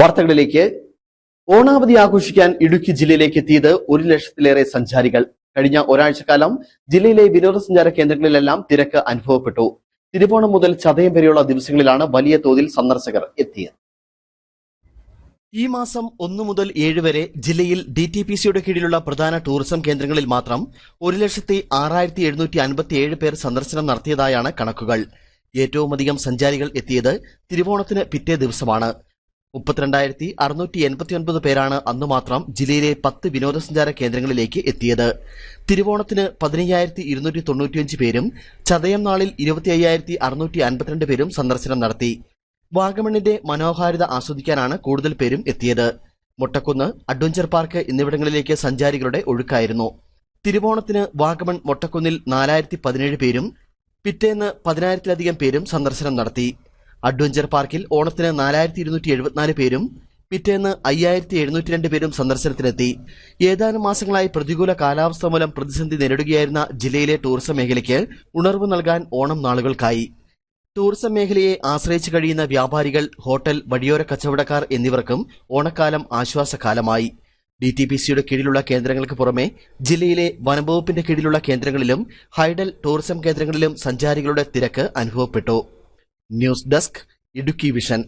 വാർത്തകളിലേക്ക്. ഓണാവധി ആഘോഷിക്കാൻ ഇടുക്കി ജില്ലയിലേക്ക് എത്തിയത് ഒരു ലക്ഷത്തിലേറെ സഞ്ചാരികൾ. കഴിഞ്ഞ ഒരാഴ്ചക്കാലം ജില്ലയിലെ വിനോദസഞ്ചാര കേന്ദ്രങ്ങളിലെല്ലാം തിരക്ക് അനുഭവപ്പെട്ടു. തിരുവോണം മുതൽ ചതയം വരെയുള്ള ദിവസങ്ങളിലാണ് വലിയ തോതിൽ സന്ദർശകർ എത്തിയത്. ഈ മാസം ഒന്നു മുതൽ ഏഴ് വരെ ജില്ലയിൽ ഡി ടി പി സിയുടെ കീഴിലുള്ള പ്രധാന ടൂറിസം കേന്ദ്രങ്ങളിൽ മാത്രം ഒരു ലക്ഷത്തി ആറായിരത്തി എഴുന്നൂറ്റി അൻപത്തി ഏഴ് പേർ സന്ദർശനം നടത്തിയതായാണ് കണക്കുകൾ. ഏറ്റവുമധികം സഞ്ചാരികൾ എത്തിയത് തിരുവോണത്തിന് പിറ്റേ ദിവസമാണ്. മുപ്പത്തിരണ്ടായിരത്തി അറുന്നൂറ്റി എൺപത്തിയൊൻപത് പേരാണ് അന്നു മാത്രം ജില്ലയിലെ പത്ത് വിനോദസഞ്ചാര കേന്ദ്രങ്ങളിലേക്ക് എത്തിയത്. തിരുവോണത്തിന് പതിനയ്യായിരത്തി ഇരുന്നൂറ്റി തൊണ്ണൂറ്റിയഞ്ച് പേരും ചതയം നാളിൽ ഇരുപത്തി അയ്യായിരത്തി അറുന്നൂറ്റി അൻപത്തിരണ്ട് പേരും സന്ദർശനം നടത്തി. വാഗമണിന്റെ മനോഹാരിത ആസ്വദിക്കാനാണ് കൂടുതൽ പേരും എത്തിയത്. മൊട്ടക്കുന്ന് അഡ്വഞ്ചർ പാർക്ക് എന്നിവിടങ്ങളിലേക്ക് സഞ്ചാരികളുടെ ഒഴുക്കായിരുന്നു. തിരുവോണത്തിന് വാഗമൺ മൊട്ടക്കുന്നിൽ നാലായിരത്തി പതിനേഴ് പേരും പിറ്റേന്ന് പതിനായിരത്തിലധികം പേരും സന്ദർശനം നടത്തി. അഡ്വഞ്ചർ പാർക്കിൽ ഓണത്തിന് നാലായിരത്തി ഇരുന്നൂറ്റി എഴുപത്തിനാല് പേരും പിറ്റേന്ന് അയ്യായിരത്തി എഴുന്നൂറ്റി രണ്ട് പേരും സന്ദർശനത്തിനെത്തി. ഏതാനും മാസങ്ങളായി പ്രതികൂല കാലാവസ്ഥ മൂലം പ്രതിസന്ധി നേരിടുകയായിരുന്ന ജില്ലയിലെ ടൂറിസം മേഖലയ്ക്ക് ഉണർവ് നൽകാൻ ഓണം നാളുകൾക്കായി. ടൂറിസം മേഖലയെ ആശ്രയിച്ചു കഴിയുന്ന വ്യാപാരികൾ ഹോട്ടൽ വഴിയോര കച്ചവടക്കാർ എന്നിവർക്കും ഓണക്കാലം ആശ്വാസകാലമായി. ഡി ടി പി സിയുടെ കീഴിലുള്ള കേന്ദ്രങ്ങൾക്ക് പുറമെ ജില്ലയിലെ വനംവകുപ്പിന്റെ കീഴിലുള്ള കേന്ദ്രങ്ങളിലും ഹൈഡൽ ടൂറിസം കേന്ദ്രങ്ങളിലും സഞ്ചാരികളുടെ തിരക്ക് അനുഭവപ്പെട്ടു. News desk Idukki vision